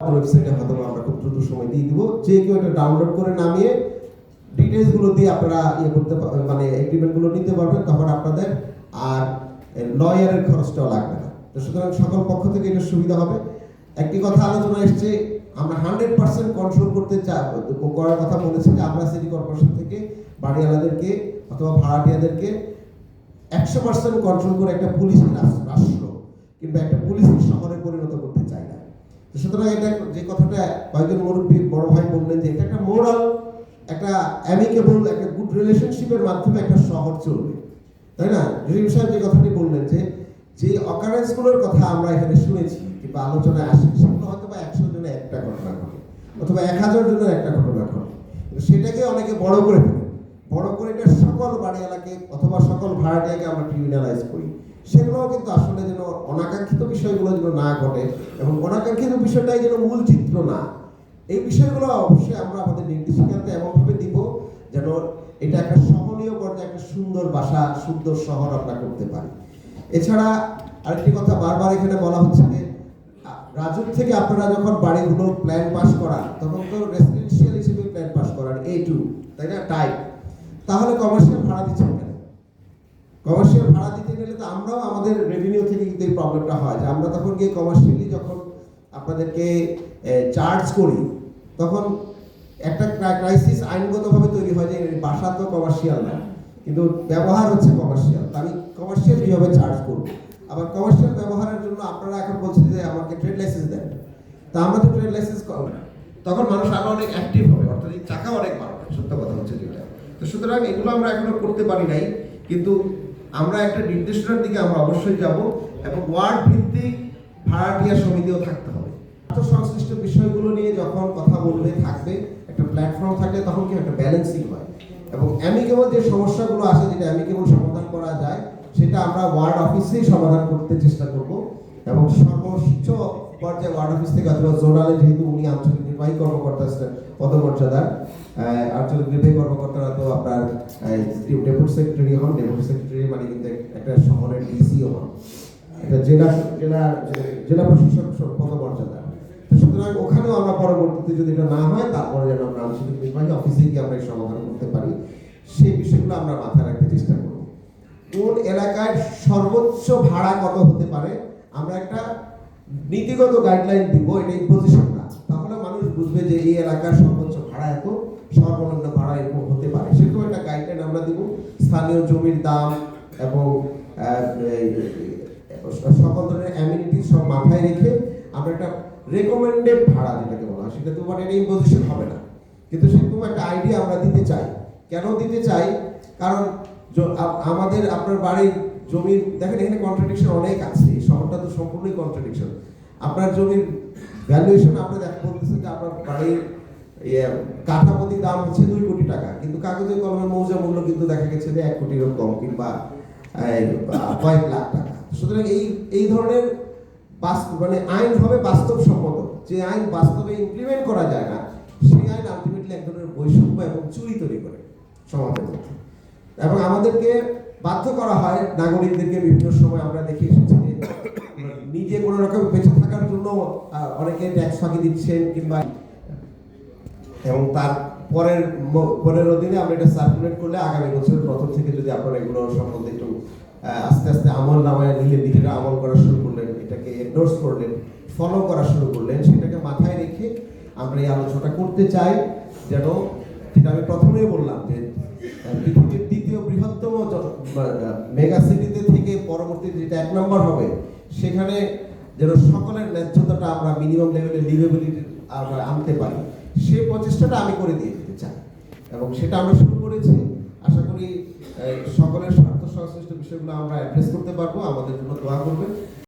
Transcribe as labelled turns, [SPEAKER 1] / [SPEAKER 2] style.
[SPEAKER 1] ওয়েবসাইটে হয়তো আমরা খুব দ্রুত সময় দিয়ে দিব। যে কেউ এটা ডাউনলোড করে নামিয়ে দিয়ে আপনারা ইয়ে করতে মানে নিতে পারবেন তখন আপনাদের আর লয়ারের খরচটাও লাগবে না। তো সুতরাং সকল পক্ষ থেকে এটা সুবিধা হবে। একটি কথা আলোচনা এসছে, আমরা হান্ড্রেড পার্সেন্ট কন্ট্রোল করতে করার কথা বলেছি যে আমরা সিটি কর্পোরেশন থেকে বাড়িওয়ালাদেরকে অথবা ভাড়াটিয়াদেরকে একশো পার্সেন্ট কন্ট্রোল করে একটা পুলিশ রাষ্ট্র কিংবা একটা পুলিশের শহরে পরিণত করতে চাই। সুতরাং এটা যে কথাটা কয়েকজন মুরব্বী বড় ভাই বললেন যে এটা একটা মোরাল একটা অ্যামিকেবল একটা গুড রিলেশনশিপের মাধ্যমে একটা শহর চলবে। তাই না? জহির সাহেব যে কথাটি বললেন যে যে অকারেন্সগুলোর কথা আমরা এখানে শুনেছি, কিংবা আলোচনায় আসে সেগুলো হয়তো বা একশো জনে একটা ঘটনা ঘটে, অথবা এক হাজার জনের একটা ঘটনা ঘটে। সেটাকে অনেকে বড় করে ফেলে। বড় করে এটা সকল বাড়িওয়ালাকে অথবা সকল ভাড়াটিয়াকে আমরা ক্রিমিনালাইজ করি। সেগুলোও কিন্তু আসলে যেন অনাকাঙ্ক্ষিত বিষয়গুলো যেন না ঘটে এবং অনাকাঙ্ক্ষিত বিষয়টাই যেন মূল চিত্র না। এই বিষয়গুলো অবশ্যই আমরা আমাদের নির্দেশিকাতে এমনভাবে দিব যেন এটা একটা সহনীয় পর্যায়ে একটা সুন্দর বাসা সুন্দর শহর আমরা করতে পারি। এছাড়া আরেকটি কথা বারবার এখানে বলা হচ্ছে যে আ, রাজুক থেকে আপনারা যখন বাড়িগুলো প্ল্যান পাস করান তখন তো রেসিডেন্সিয়াল হিসেবে প্ল্যান পাস করান এ টু তাই না? টাইপ তাহলে কমার্শিয়াল ভাড়া দিচ্ছেন কমার্শিয়াল ভাড়া দিতে গেলে তো আমরাও আমাদের রেভিনিউ থেকে কিন্তু এই প্রবলেমটা হয়। যে আমরা তখন গিয়ে কমার্শিয়ালি যখন আপনাদেরকে চার্জ করি, তখন একটা ক্রাইসিস আইনগতভাবে তৈরি হয় যে বাসা তো কমার্শিয়াল না, কিন্তু ব্যবহার হচ্ছে কমার্শিয়াল আমি কমার্শিয়াল কীভাবে চার্জ করব? আবার কমার্শিয়াল ব্যবহারের জন্য আপনারা এখন বলছেন যে আমাকে ট্রেড লাইসেন্স দেন। তা আমরা তো ট্রেড লাইসেন্স করব না। তখন মানুষ আরও অনেক অ্যাক্টিভ হবে, অর্থাৎ এই টাকা অনেক বাড়বে। সত্য কথা হচ্ছে যেটা। তো সুতরাং এগুলো আমরা এখনও করতে পারি নাই, কিন্তু আমরা একটা নির্দেশনার দিকে আমরা অবশ্যই যাব এবং ওয়ার্ড ভিত্তিক ভাড়াটিয়া সমিতিও থাকতে হবে। সংশ্লিষ্ট বিষয়গুলো নিয়ে যখন কথা বলবে, থাকবে, একটা প্ল্যাটফর্ম থাকলে তখন কি একটা ব্যালেন্সিং হয়। এবং অ্যামিকেবল যে সমস্যাগুলো আসে যেটা অ্যামিকেবল সমাধান করা যায়, সেটা আমরা ওয়ার্ড অফিসেই সমাধান করতে চেষ্টা করব এবং সর্বোচ্চ পর্যায়ে ওয়ার্ড অফিস থেকে অথবা জোনালে যেহেতু উনি আঞ্চলিক নির্বাহী কর্মকর্তা পদমর্যাদার আঞ্চলিক নির্বাহী কর্মকর্তারা তো আপনার ডেপুটি সেক্রেটারি হন ডেপুটি সেক্রেটারি মানে কিন্তু একটা শহরের ডিসিও হন। এটা জেলা জেলা জেলা প্রশাসক স- পদমর্যাদা। সুতরাং ওখানেও আমরা পরবর্তীতে যদি এটা না হয়, তারপরে যেন আমরা আঞ্চলিক নির্বাহী অফিসে গিয়ে আমরা সমাধান করতে পারি, সেই বিষয়গুলো আমরা মাথায় রাখতে চেষ্টা করব। কোন এলাকায় সর্বোচ্চ ভাড়া কত হতে পারে? আমরা একটা নীতিগত গাইডলাইন দিব, এটা ইম্পোজিশন না। তাহলে মানুষ বুঝবে যে এই এলাকার সর্বোচ্চ ভাড়া এত, সর্বনিম্ন ভাড়া এরকম হতে পারে। সেরকম একটা গাইডলাইন আমরা দিব। স্থানীয় জমির দাম এবং সকল ধরনের অ্যামিনিটি সব মাথায় রেখে আমরা একটা রেকমেন্ডেড ভাড়া যেটাকে বলা হয়, সেটা তো মানে এটা ইম্পোজিশন হবে না। কিন্তু সেরকম একটা আইডিয়া আমরা দিতে চাই। কেন দিতে চাই? কারণ আমাদের, আপনার বাড়ির জমির দেখেন এখানে কন্ট্রাডিকশন অনেক আছে শহরটা তো সম্পূর্ণই কন্ট্রাডিকশন আপনার জমির ভ্যালুয়েশন আপনি দেখ বলতেছেন যে আপনার বাড়ির ইয়ে, কাঠাপতি দাম হচ্ছে দুই কোটি টাকা কিন্তু কাগজে কলমের মৌজা মূল্য কিন্তু দেখা গেছে যে এক কোটিরও কম কিংবা কয়েক লাখ টাকা। সুতরাং এই এই ধরনের বাস্তব মানে আইন হবে বাস্তবসম্মত। যে আইন বাস্তবে ইমপ্লিমেন্ট করা যায় না সেই আইন আলটিমেটলি এক ধরনের বৈষম্য এবং চুরি তৈরি করে সমাজের মধ্যে। এবং আমাদেরকে বাধ্য করা হয় নাগরিকদেরকে বিভিন্ন সময় আমরা দেখে এসেছি যে নিজে কোনো রকম বেঁচে থাকার জন্য অনেকে ট্যাক্স ফাঁকি দিচ্ছেন কিংবা এবং তার পরের পনেরো দিনে আমরা এটা সার্কুলেট করলে আগামী বছরের প্রথম থেকে যদি আপনারা এগুলো সম্বন্ধে একটু আস্তে আস্তে আমল নামায় নিলে নিজেরা আমল করা শুরু করলেন, এটাকে এন্ডোর্স করলেন ফলো করা শুরু করলেন, সেটাকে মাথায় রেখে আমরা এই আলোচনাটা করতে চাই যেন, যেটা আমি প্রথমেই বললাম যে মেগা সিটিতে থেকে পরবর্তী যেটা এক নম্বর হবে, সেখানে যেন সকলের ন্যায্যতাটা আমরা মিনিমাম লেভেলের লিভেবিলিটি আমরা আনতে পারি, সে প্রচেষ্টাটা আমি করে দিয়ে দিতে চাই। এবং সেটা আমরা শুরু করেছি। আশা করি সকলের স্বার্থ সংশ্লিষ্ট বিষয়গুলো আমরা অ্যাড্রেস করতে পারব। আমাদের জন্য দোয়া করবেন।